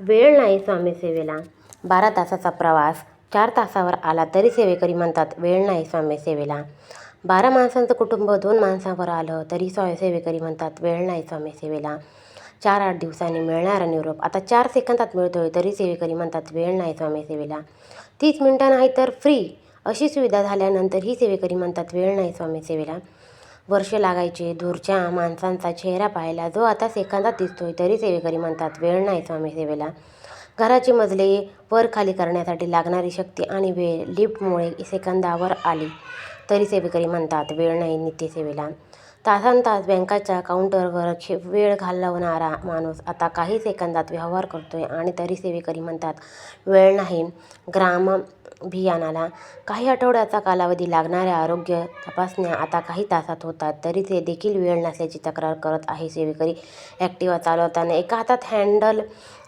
वेळ नाही स्वामी सेवेला. बारा तासाचा प्रवास चार तासावर आला तरी सेवेकरी म्हणतात वेळ नाही स्वामी सेवेला. बारा माणसांचं कुटुंब दोन माणसांवर आलं तरी स्वामी सेवेकरी म्हणतात वेळ नाही स्वामी सेवेला. चार आठ दिवसांनी मिळणारा निरोप. आता चार सेकंदात मिळतोय तरी सेवेकरी म्हणतात वेळ नाही स्वामी सेवेला. तीस मिनटं नाही तर फ्री अशी सुविधा झाल्यानंतर ही सेवेकरी म्हणतात वेळ नाही स्वामी सेवेला. वर्ष लागायचे. दूरच्या माणसांचा चेहरा पाहायला जो आता सेकंदात दिसतोय तरी सेवेकरी म्हणतात वेळ नाही स्वामी सेवेला. घराची मजले वर खाली करण्यासाठी लागणारी शक्ती आणि वेळ लिफ्टमुळे सेकंदावर आली. तरी सेवेकरी म्हणतात वेळ नाही नित्यसेवेला तासांतास बँकाच्या काउंटरवर खे वेळ घालवणारा माणूस आता काही सेकंदात व्यवहार करतोय आणि तरी सेवेकरी म्हणतात वेळ नाही. ग्राम अभियानाला काही आठवड्याचा कालावधी लागणाऱ्या आरोग्य तपासण्या आता काही तासात होतात तरी ते देखील वेळ नसल्याची तक्रार करत आहे सेवेकरी. ॲक्टिवा चालवताना एका हातात हँडल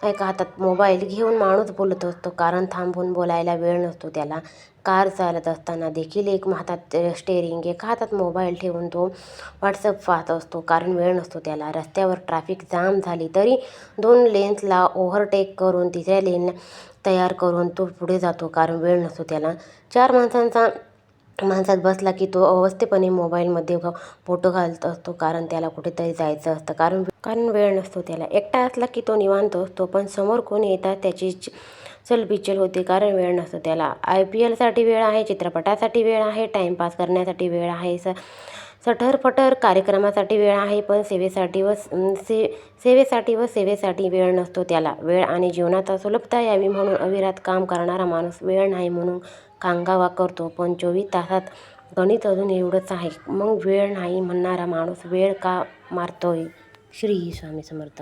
एका हातात मोबाईल घेऊन माणूस बोलत असतो. कारण थांबून बोलायला वेळ नसतो त्याला कार चालत असताना देखील एक हातात स्टेअरिंग एका हातात मोबाईल ठेवून तो व्हॉट्सअप पाहत असतो. कारण वेळ नसतो त्याला. रस्त्यावर ट्रॅफिक जाम झाली तरी दोन लेन्सला ओव्हरटेक करून तिसऱ्या लेन तयार करून तो पुढे जातो कारण वेळ नसतो त्याला. चार माणसांचा माणसात बसला की तो अवस्थेपणे मोबाईलमध्ये फोटो घालत असतो कारण त्याला कुठेतरी जायचं असतं. कारण कारण वेळ नसतो त्याला. एकटा असला की तो निवांत असतो पण समोर कोण येतात त्याची चलबिचल होते कारण वेळ नसतो त्याला. आय पी एलसाठी वेळ आहे चित्रपटासाठी वेळ आहे टाईमपास करण्यासाठी वेळ आहे स सठरफटर कार्यक्रमासाठी वेळ आहे पण सेवेसाठी व से सेवेसाठी व सेवेसाठी वेळ नसतो त्याला. वेळ आणि जीवनात सुलभता यावी म्हणून अविरात काम करणारा माणूस वेळ नाही म्हणून कांगावा करतो. पण चोवीस तासात गणित अजून एवढंच आहे. मग वेळ नाही म्हणणारा माणूस वेळ का मारतोय? श्री स्वामी समर्थ.